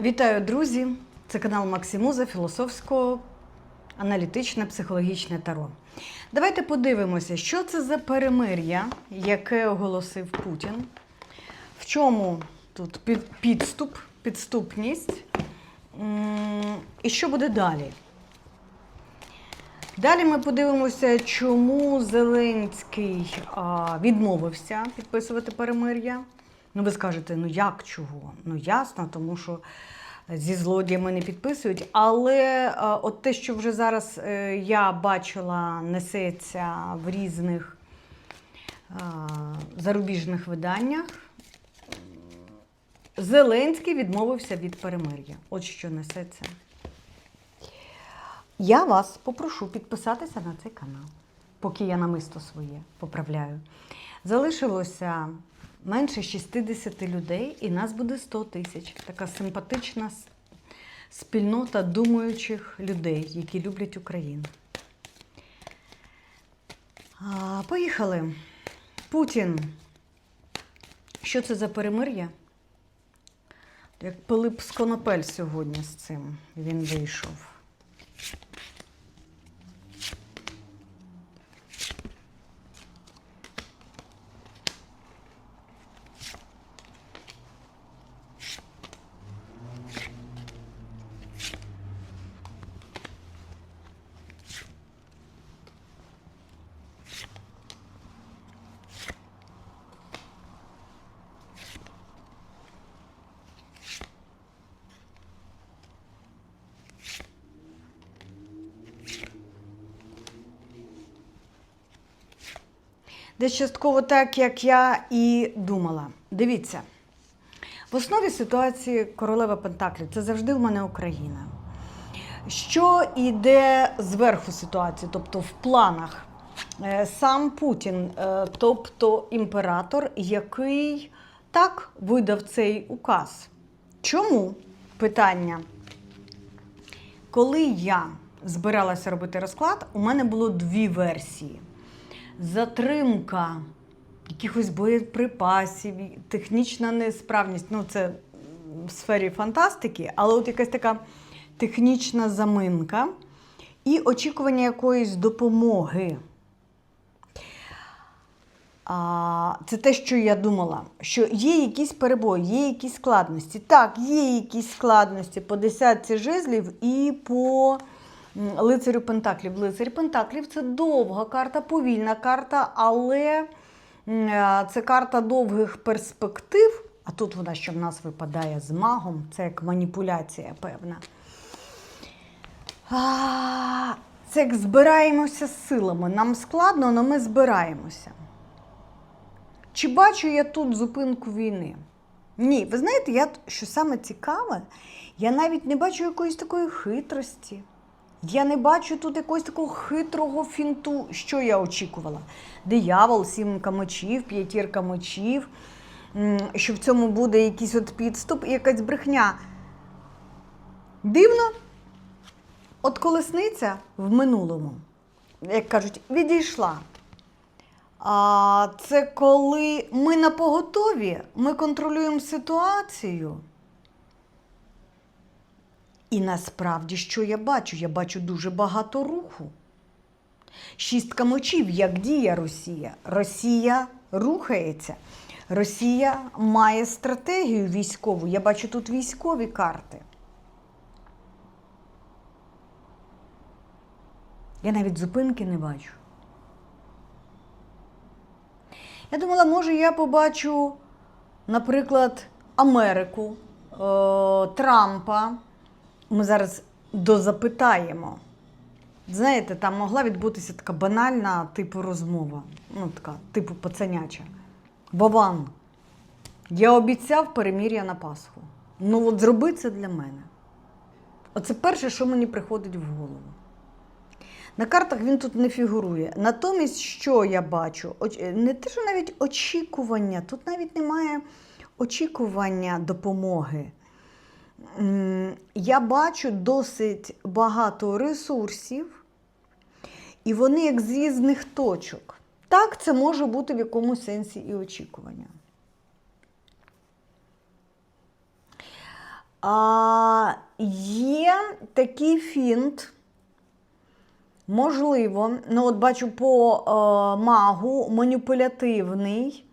Вітаю, друзі! Це канал Максимуза, філософсько-аналітичне психологічне таро. Давайте подивимося, що це за перемир'я, яке оголосив Путін. В чому тут підступ, підступність, і що буде далі? Далі ми подивимося, чому Зеленський відмовився підписувати перемир'я. Ну, ви скажете, ну як чого? Ну ясно, тому що зі злодіями не підписують. Але а, от те, що вже зараз е, я бачила, несеться в різних а, зарубіжних виданнях. Зеленський відмовився від перемир'я. От що несеться. Я вас попрошу підписатися на цей канал, поки я намисто своє поправляю. Залишилося менше 60 людей, і нас буде 100 тисяч. Така симпатична спільнота думаючих людей, які люблять Україну. А, поїхали. Путін. Що це за перемир'я? Як Пилип Сконопель сьогодні з цим він вийшов. Десь частково так, як я і думала. Дивіться, в основі ситуації королева Пентаклів це завжди в мене Україна. Що йде зверху ситуації, тобто в планах? Е, Сам Путін, е, тобто імператор, який так видав цей указ. Чому? Питання. Коли я збиралася робити розклад, у мене було дві версії затримка якихось боєприпасів, технічна несправність. Ну, це в сфері фантастики, але от якась така технічна заминка і очікування якоїсь допомоги. А, це те, що я думала, що є якісь перебої, є якісь складності. Так, є якісь складності по десятці жезлів і по лицарю Пентаклів. Лицарь Пентаклів це довга карта, повільна карта, але е, це карта довгих перспектив. А тут вона ще в нас випадає з магом, це як маніпуляція певна. Це як збираємося з силами. Нам складно, але ми збираємося. Чи бачу я тут зупинку війни? Ні, ви знаєте, я, що саме цікаве, я навіть не бачу якоїсь такої хитрості. Я не бачу тут якогось такого хитрого фінту, що я очікувала. Диявол, сімка мечів, п'ятірка мечів, що в цьому буде якийсь от підступ і якась брехня. Дивно, от колесниця в минулому, як кажуть, відійшла. А це коли ми на поготові, ми контролюємо ситуацію. І насправді, що я бачу? Я бачу дуже багато руху. Шістка мечів, як діє Росія. Росія рухається. Росія має стратегію військову. Я бачу тут військові карти. Я навіть зупинки не бачу. Я думала, може, я побачу, наприклад, Америку, е, Трампа. Ми зараз дозапитаємо. Знаєте, там могла відбутися така банальна типу розмова. Ну, така, типу пацаняча. Вован, я обіцяв перемір'я на Пасху. Ну, от зроби це для мене. Оце перше, що мені приходить в голову. На картах він тут не фігурує. Натомість, що я бачу? Не те, що навіть очікування, тут навіть немає очікування допомоги. Я бачу досить багато ресурсів, і вони як з різних точок. Так, це може бути в якомусь сенсі і очікування. А, є такий фінт. Можливо, ну от бачу по е, магу маніпулятивний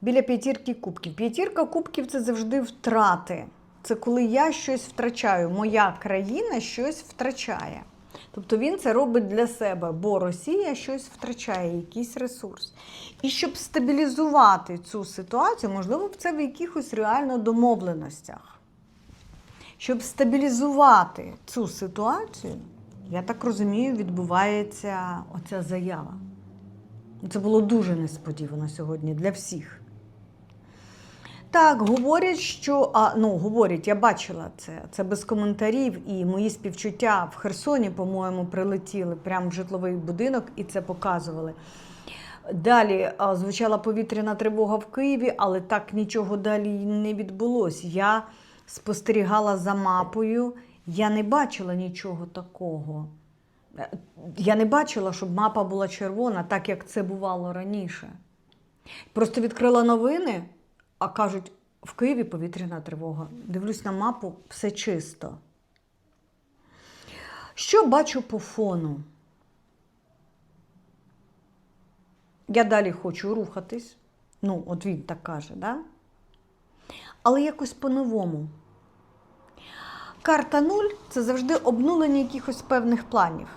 біля п'ятірки кубків. П'ятірка кубків це завжди втрати. Це коли я щось втрачаю, моя країна щось втрачає. Тобто він це робить для себе, бо Росія щось втрачає, якийсь ресурс. І щоб стабілізувати цю ситуацію, можливо, це в якихось реально домовленостях. Щоб стабілізувати цю ситуацію, я так розумію, відбувається оця заява. Це було дуже несподівано сьогодні для всіх. Так, говорять, що а, ну, говорять, я бачила це. Це без коментарів, і мої співчуття в Херсоні, по-моєму, прилетіли прямо в житловий будинок і це показували. Далі звучала повітряна тривога в Києві, але так нічого далі не відбулося. Я спостерігала за мапою, я не бачила нічого такого. Я не бачила, щоб мапа була червона, так як це бувало раніше. Просто відкрила новини, а кажуть, в Києві повітряна тривога. Дивлюсь на мапу, все чисто. Що бачу по фону? Я далі хочу рухатись. Ну, от він так каже, да? але якось по-новому. Карта нуль це завжди обнулення якихось певних планів,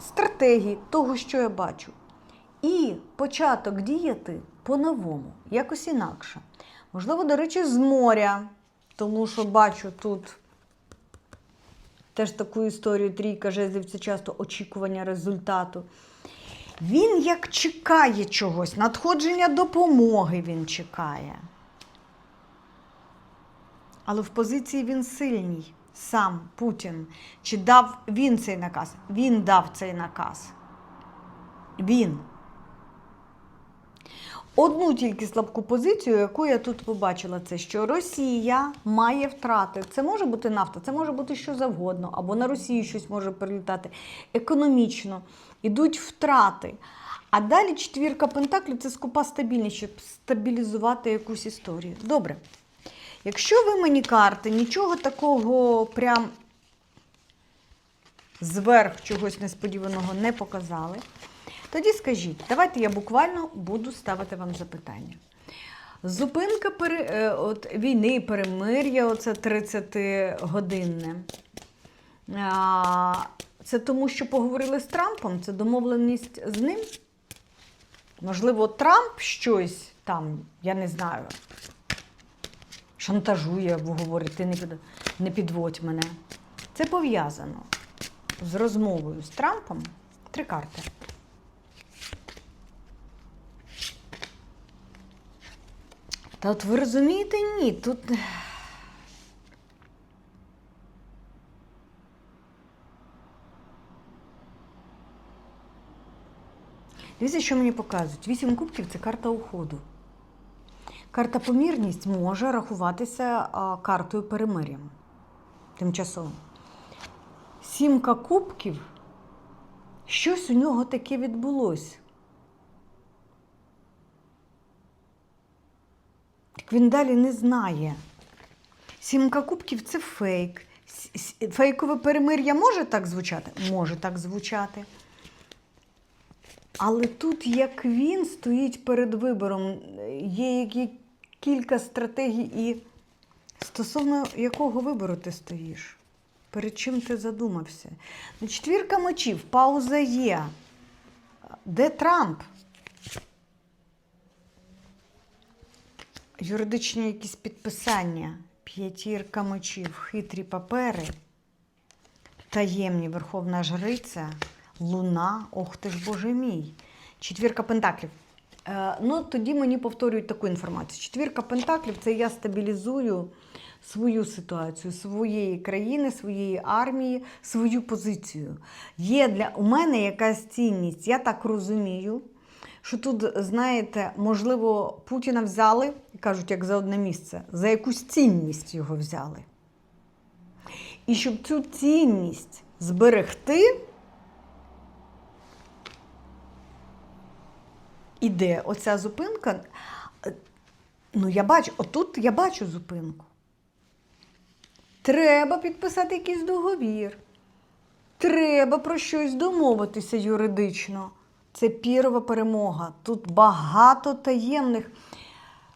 стратегій, того, що я бачу. І початок діяти по-новому, якось інакше. Можливо, до речі, з моря, тому що бачу тут теж таку історію трійка жезлів це часто очікування результату. Він як чекає чогось, надходження допомоги він чекає. Але в позиції він сильний, сам Путін. Чи дав він цей наказ? Він дав цей наказ. Він. Одну тільки слабку позицію, яку я тут побачила, це що Росія має втрати. Це може бути нафта, це може бути що завгодно, або на Росію щось може прилітати. Економічно ідуть втрати. А далі четвірка пентаклів це скупа стабільність, щоб стабілізувати якусь історію. Добре. Якщо ви мені карти нічого такого прям зверх чогось несподіваного не показали, тоді скажіть, давайте я буквально буду ставити вам запитання. Зупинка пере, е, от, війни, перемир'я, оце 30-годинне. А, Це тому, що поговорили з Трампом? Це домовленість з ним? Можливо, Трамп щось там, я не знаю, шантажує, або говорить, ти не, під... не підводь мене. Це пов'язано з розмовою з Трампом. Три карти. Та от ви розумієте, ні, тут. Дивіться, що мені показують. Вісім кубків це карта уходу. Карта помірність може рахуватися картою перемир'я тимчасово. Сімка кубків. Щось у нього таке відбулося. Так він далі не знає. Сімка кубків це фейк. Фейкове перемир'я може так звучати? Може так звучати. Але тут, як він стоїть перед вибором, є кілька стратегій, і стосовно якого вибору ти стоїш? Перед чим ти задумався? Четвірка мечів, пауза є. Де Трамп? Юридичні якісь підписання, п'ятірка мечів, хитрі папери, таємні Верховна Жриця, Луна, ох ти ж Боже мій. Четвірка пентаклів. Е, ну, тоді мені повторюють таку інформацію. Четвірка пентаклів це я стабілізую свою ситуацію, своєї країни, своєї армії, свою позицію. Є для у мене якась цінність, я так розумію. Що тут, знаєте, можливо, Путіна взяли, кажуть, як за одне місце, за якусь цінність його взяли. І щоб цю цінність зберегти, іде оця зупинка. Ну, я бачу, отут я бачу зупинку. Треба підписати якийсь договір. Треба про щось домовитися юридично. Це пірова перемога. Тут багато таємних.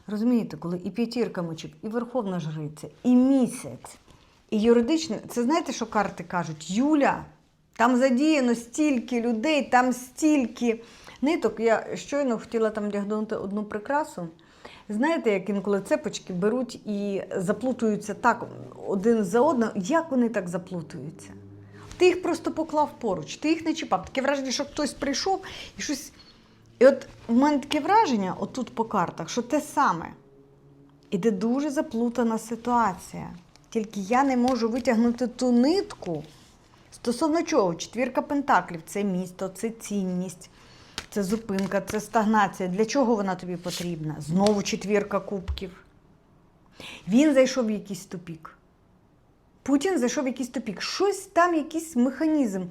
Розумієте, коли і п'ятірка мечів, і Верховна Жриця, і місяць, і юридичне, це знаєте, що карти кажуть? Юля, там задіяно стільки людей, там стільки ниток. Я щойно хотіла там вдягнути одну прикрасу. Знаєте, як інколи цепочки беруть і заплутуються так один за одним. Як вони так заплутуються? Ти їх просто поклав поруч, ти їх не чіпав. Таке враження, що хтось прийшов і щось. І от в мене таке враження, отут по картах, що те саме. Іде дуже заплутана ситуація. Тільки я не можу витягнути ту нитку. Стосовно чого? Четвірка пентаклів це місто, це цінність, це зупинка, це стагнація. Для чого вона тобі потрібна? Знову четвірка кубків. Він зайшов в якийсь тупік. Путін зайшов в якийсь тупік. Щось там, якийсь механізм.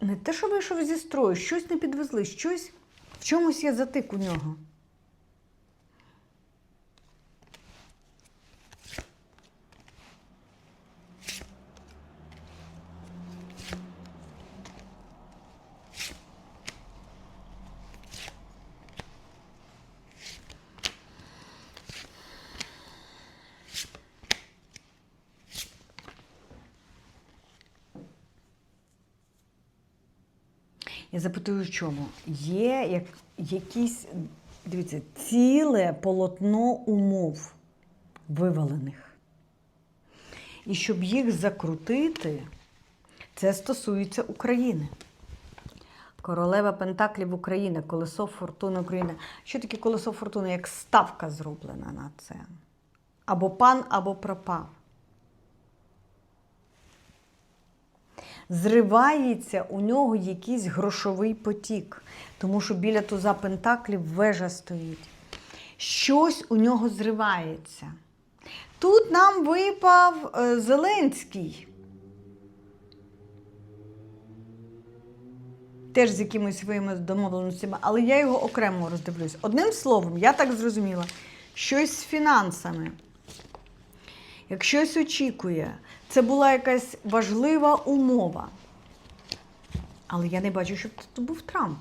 Не те, що вийшов зі строю, щось не підвезли, щось в чомусь є затик у нього. Я запитую, в чому? Є як, якісь, дивіться, ціле полотно умов вивалених. І щоб їх закрутити, це стосується України. Королева Пентаклів України, колесо фортуни України. Що таке колесо фортуни? Як ставка зроблена на це. Або пан, або пропав. Зривається у нього якийсь грошовий потік, тому що біля туза Пентаклів вежа стоїть. Щось у нього зривається. Тут нам випав е, Зеленський. Теж з якимись своїми домовленостями, але я його окремо роздивлюсь. Одним словом, я так зрозуміла, щось з фінансами. Як щось очікує, це була якась важлива умова. Але я не бачу, щоб тут був Трамп.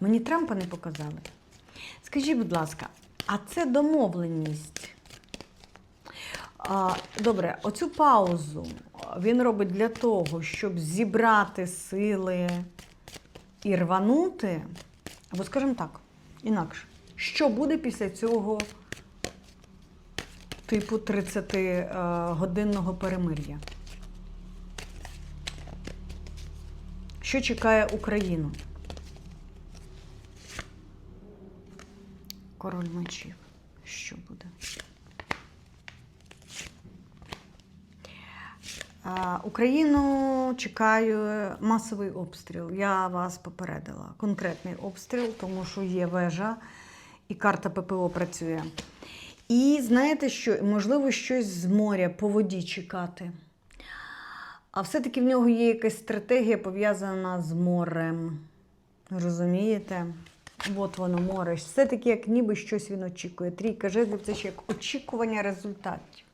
Мені Трампа не показали. Скажіть, будь ласка, а це домовленість? А, Добре, оцю паузу він робить для того, щоб зібрати сили і рванути. Або, скажімо так, інакше, що буде після цього типу 30-годинного перемир'я? Що чекає Україну? Король мечів. Що буде? Україну чекає масовий обстріл. Я вас попередила. Конкретний обстріл, тому що є вежа і карта ППО працює. І знаєте що? Можливо, щось з моря по воді чекати. А все-таки в нього є якась стратегія пов'язана з морем. Розумієте? От воно море. Все-таки, як ніби щось він очікує. Трійка жезлів це ще як очікування результатів.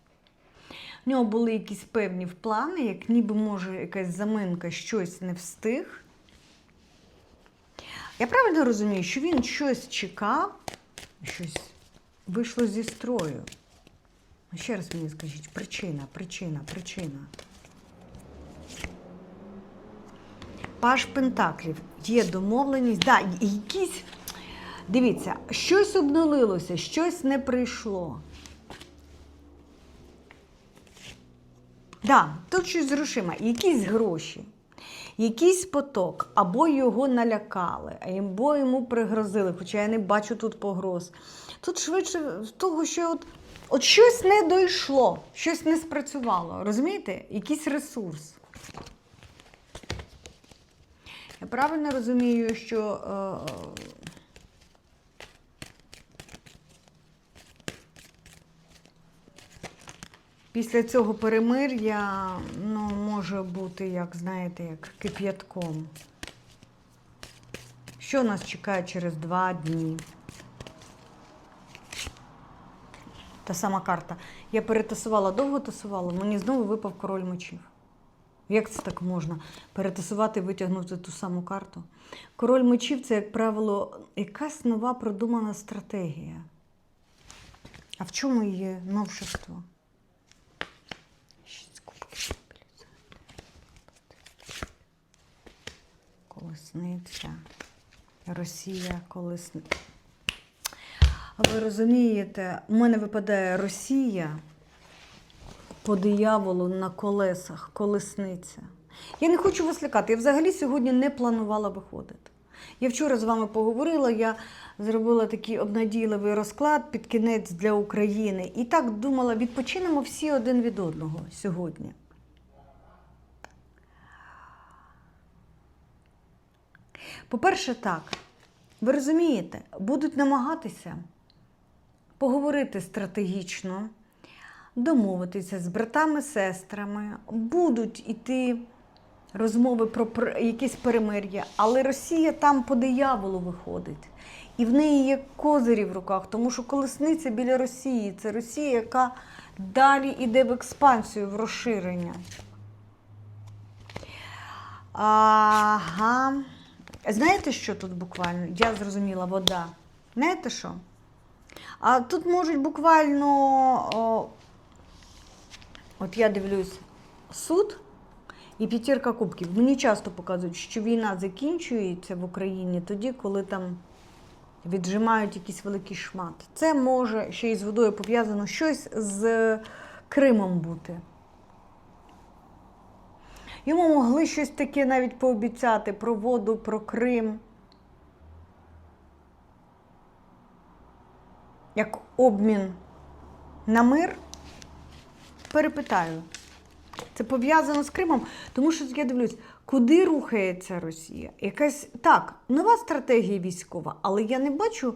В нього були якісь певні плани, як ніби може якась заминка щось не встиг. Я правильно розумію, що він щось чекав, щось вийшло зі строю. Ще раз мені скажіть, причина, причина, причина. Паш Пентаклів. Є домовленість. Да, якісь. Дивіться, щось обнулилося, щось не прийшло. Да, тут щось з грошима, якісь гроші, якийсь поток, або його налякали, або йому пригрозили, хоча я не бачу тут погроз. Тут швидше з того, що от, от щось не дійшло, щось не спрацювало. Розумієте? Якийсь ресурс. Я правильно розумію, що. Е, Після цього перемир'я ну, може бути, як знаєте, як кип'ятком. Що нас чекає через два дні? та сама карта. Я перетасувала, довго тасувала, мені знову випав король мечів. Як це так можна? Перетасувати витягнути ту саму карту? Король мечів це, як правило, якась нова продумана стратегія. А в чому є новшество? Шість кубків. Колесниця. Росія, колесниця. Ви розумієте, у мене випадає Росія по дияволу на колесах, колесниця. Я не хочу вас лякати. Я взагалі сьогодні не планувала виходити. Я вчора з вами поговорила, я зробила такий обнадійливий розклад під кінець для України. І так думала, відпочинемо всі один від одного сьогодні. По-перше, так, ви розумієте, будуть намагатися поговорити стратегічно, домовитися з братами, сестрами, будуть іти розмови про якісь перемир'я, але Росія там по дияволу виходить. І в неї є козирі в руках, тому що колесниця біля Росії це Росія, яка далі йде в експансію, в розширення. Ага. Знаєте, що тут буквально? Я зрозуміла, вода. Знаєте що? А тут можуть буквально. О, от я дивлюсь суд і п'ятірка кубків. Мені часто показують, що війна закінчується в Україні тоді, коли там віджимають якийсь великий шмат. Це може ще й з водою пов'язано щось з Кримом бути. Йому могли щось таке навіть пообіцяти про воду, про Крим. Як обмін на мир. Перепитаю. Це пов'язано з Кримом, тому що я дивлюсь, куди рухається Росія? Якась так, нова стратегія військова, але я не бачу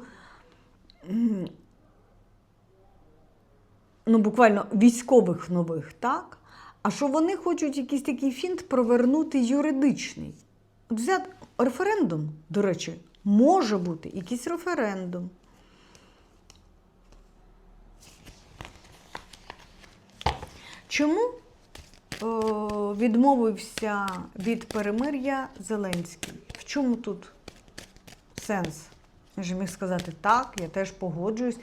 ну, буквально військових нових, так? А що вони хочуть якийсь такий фінт провернути юридичний. От взяти референдум, до речі, може бути якийсь референдум. Чому е, відмовився від перемир'я Зеленський? В чому тут сенс? Він же міг сказати так, я теж погоджуюсь.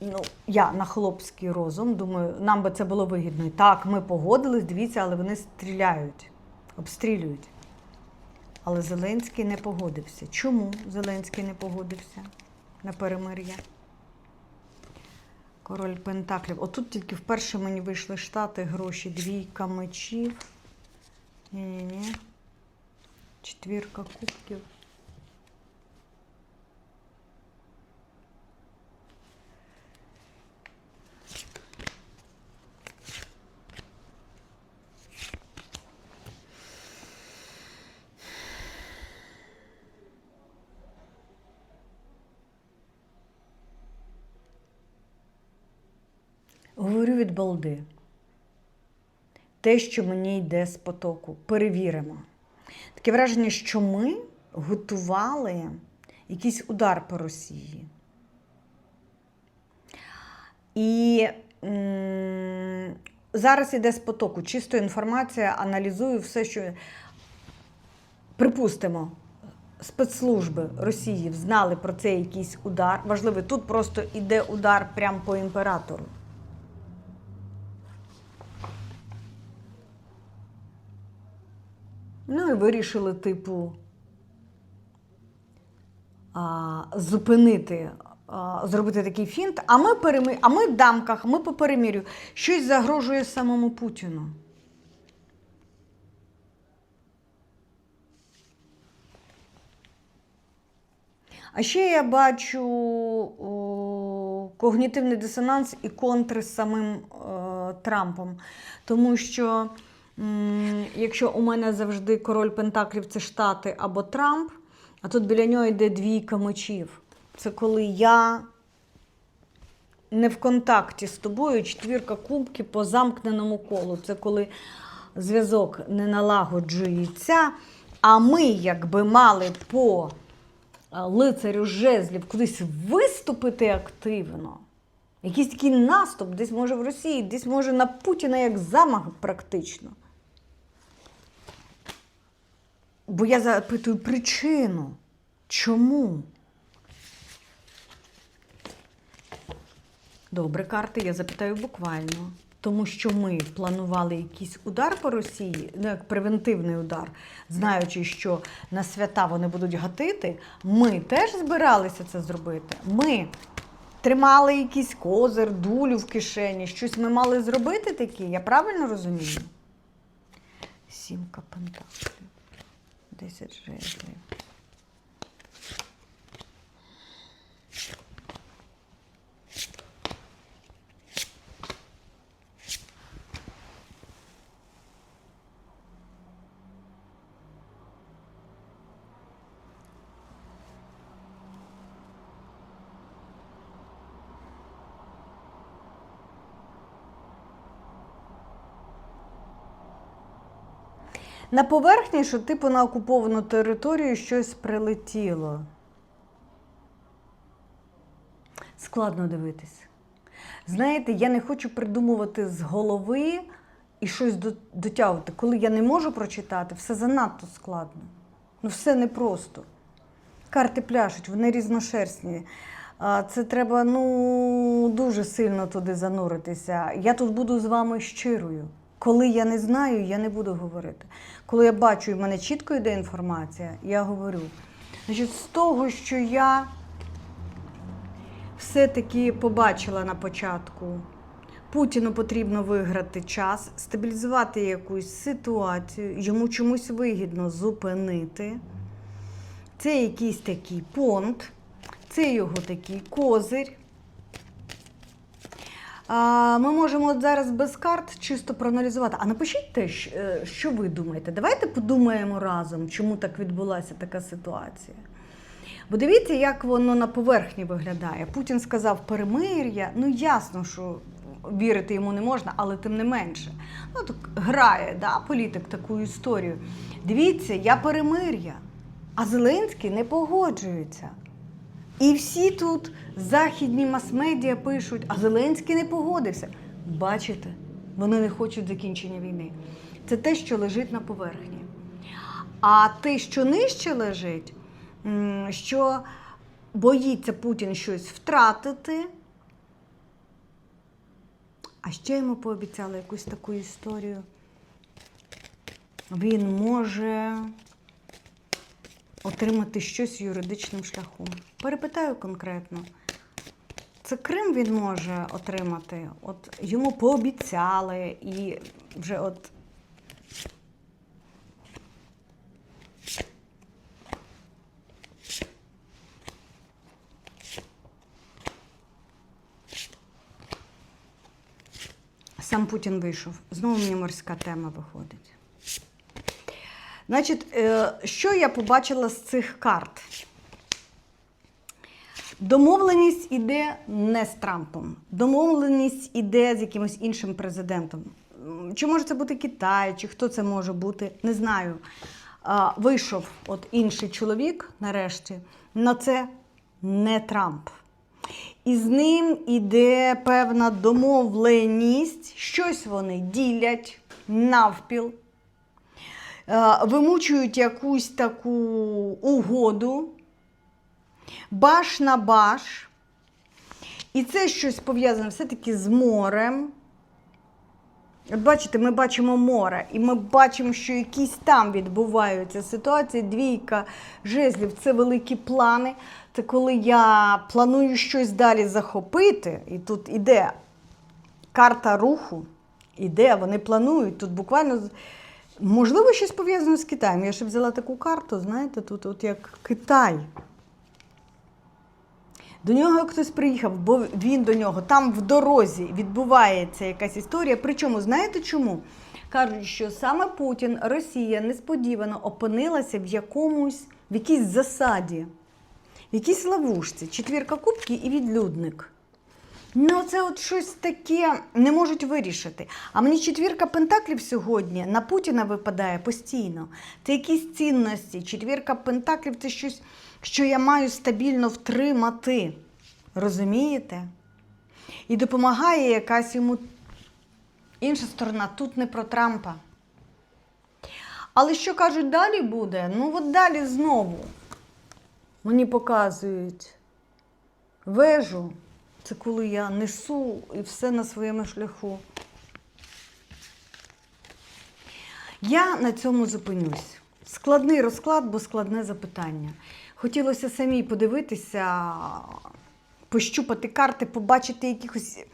Ну, я на хлопський розум думаю, нам би це було вигідно. Так, ми погодились, дивіться, але вони стріляють, обстрілюють. Але Зеленський не погодився. Чому Зеленський не погодився на перемир'я? Король Пентаклів. Отут тільки вперше мені вийшли штати, гроші, двійка мечів. Ні-ні-ні. Четвірка кубків. Від балди. Те, що мені йде з потоку, перевіримо. Таке враження, що ми готували якийсь удар по Росії. І зараз іде з потоку. Чисто інформація, аналізую все, що. Припустимо, спецслужби Росії знали про цей якийсь удар. Важливий, тут просто іде удар прямо по імператору. Ну і вирішили, типу, зупинити, зробити такий фінт. А ми, переми... а ми в дамках, ми по перемірю. Щось загрожує самому Путіну. А ще я бачу о, когнітивний дисонанс і контри з самим е, Трампом. Тому що якщо у мене завжди король Пентаклів це Штати або Трамп, а тут біля нього йде двійка мечів. Це коли я не в контакті з тобою, четвірка кубки по замкненому колу. Це коли зв'язок не налагоджується, а ми якби мали по лицарю жезлів кудись виступити активно. Якийсь такий наступ, десь може в Росії, десь може на Путіна як замах практично. Бо я запитую причину. Чому? Добре, карти, я запитаю буквально. Тому що ми планували якийсь удар по Росії, ну як превентивний удар, знаючи, що на свята вони будуть гатити, ми теж збиралися це зробити. Ми тримали якийсь козир, дулю в кишені, щось ми мали зробити таке, я правильно розумію? Сімка пентаклів. Десять жезлів. На поверхні, що типу на окуповану територію щось прилетіло. Складно дивитись. Знаєте, я не хочу придумувати з голови і щось до- дотягувати. Коли я не можу прочитати, все занадто складно. Ну, все непросто. Карти пляшуть, вони різношерстні. Це треба ну, дуже сильно туди зануритися. Я тут буду з вами щирою. Коли я не знаю, я не буду говорити. Коли я бачу, і в мене чітко йде інформація, я говорю. Значить, з того, що я все-таки побачила на початку, Путіну потрібно виграти час, стабілізувати якусь ситуацію, йому чомусь вигідно зупинити. Це якийсь такий понт, це його такий козир. Ми можемо от зараз без карт чисто проаналізувати. А напишіть те, е, що ви думаєте. Давайте подумаємо разом, чому так відбулася така ситуація. Бо дивіться, як воно на поверхні виглядає. Путін сказав перемир'я. Ну ясно, що вірити йому не можна, але тим не менше. Ну так грає да, політик таку історію. Дивіться, я перемир'я, а Зеленський не погоджується. І всі тут західні мас-медіа пишуть, а Зеленський не погодився. Бачите, вони не хочуть закінчення війни. Це те, що лежить на поверхні. А те, що нижче лежить, що боїться Путін щось втратити. А ще йому пообіцяли якусь таку історію. Він може отримати щось юридичним шляхом. Перепитаю конкретно. Це Крим він може отримати. От йому пообіцяли і вже от. Сам Путін вийшов. Знову мені морська тема виходить. Значить, е, що я побачила з цих карт? Домовленість іде не з Трампом. Домовленість іде з якимось іншим президентом. Чи може це бути Китай, чи хто це може бути, не знаю. Вийшов от інший чоловік нарешті, але це не Трамп. І з ним іде певна домовленість, щось вони ділять навпіл, вимучують якусь таку угоду, баш на баш. І це щось пов'язане все-таки з морем. От бачите, ми бачимо море, і ми бачимо, що якісь там відбуваються ситуації. Двійка жезлів це великі плани. Це коли я планую щось далі захопити, і тут іде карта руху, іде, вони планують. Тут буквально можливо щось пов'язане з Китаєм. Я ще взяла таку карту, знаєте, тут от як Китай. До нього хтось приїхав, бо він до нього там в дорозі відбувається якась історія. Причому, знаєте чому? Кажуть, що саме Путін, Росія несподівано опинилася в якомусь, в якійсь засаді, в якійсь ловушці, четвірка кубків і відлюдник. Ну, це от щось таке не можуть вирішити. А мені четвірка пентаклів сьогодні на Путіна випадає постійно. Це якісь цінності. Четвірка пентаклів це щось, що я маю стабільно втримати. Розумієте? І допомагає якась йому інша сторона. Тут не про Трампа. Але що кажуть, далі буде? Ну, от далі знову. Мені показують вежу. Це коли я несу і все на своєму шляху. Я на цьому зупинюсь. Складний розклад, бо складне запитання. Хотілося самій подивитися, пощупати карти, побачити якихось.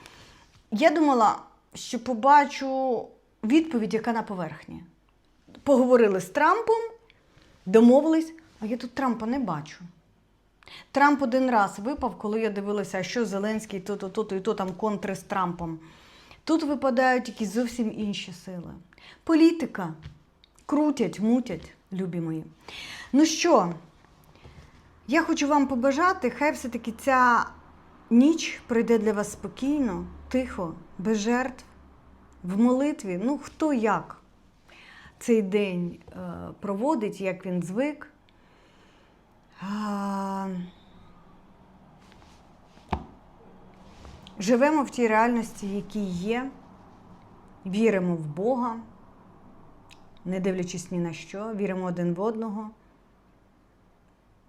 Я думала, що побачу відповідь, яка на поверхні. Поговорили з Трампом, домовились, а я тут Трампа не бачу. Трамп один раз випав, коли я дивилася, що Зеленський то, то, то, то і то там контри з Трампом. Тут випадають якісь зовсім інші сили. Політика. Крутять, мутять, любі мої. Ну що, я хочу вам побажати, хай все-таки ця ніч пройде для вас спокійно, тихо, без жертв, в молитві. Ну, хто як цей день е, проводить, як він звик. Живемо в тій реальності, якій є, віримо в Бога, не дивлячись ні на що, віримо один в одного,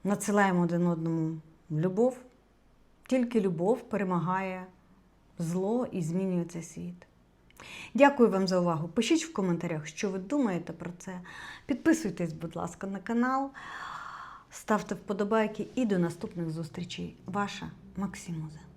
надсилаємо один одному любов. Тільки любов перемагає зло і змінює цей світ. Дякую вам за увагу. Пишіть в коментарях, що ви думаєте про це. Підписуйтесь, будь ласка, на канал, ставте вподобайки і до наступних зустрічей. Ваша Максимуза.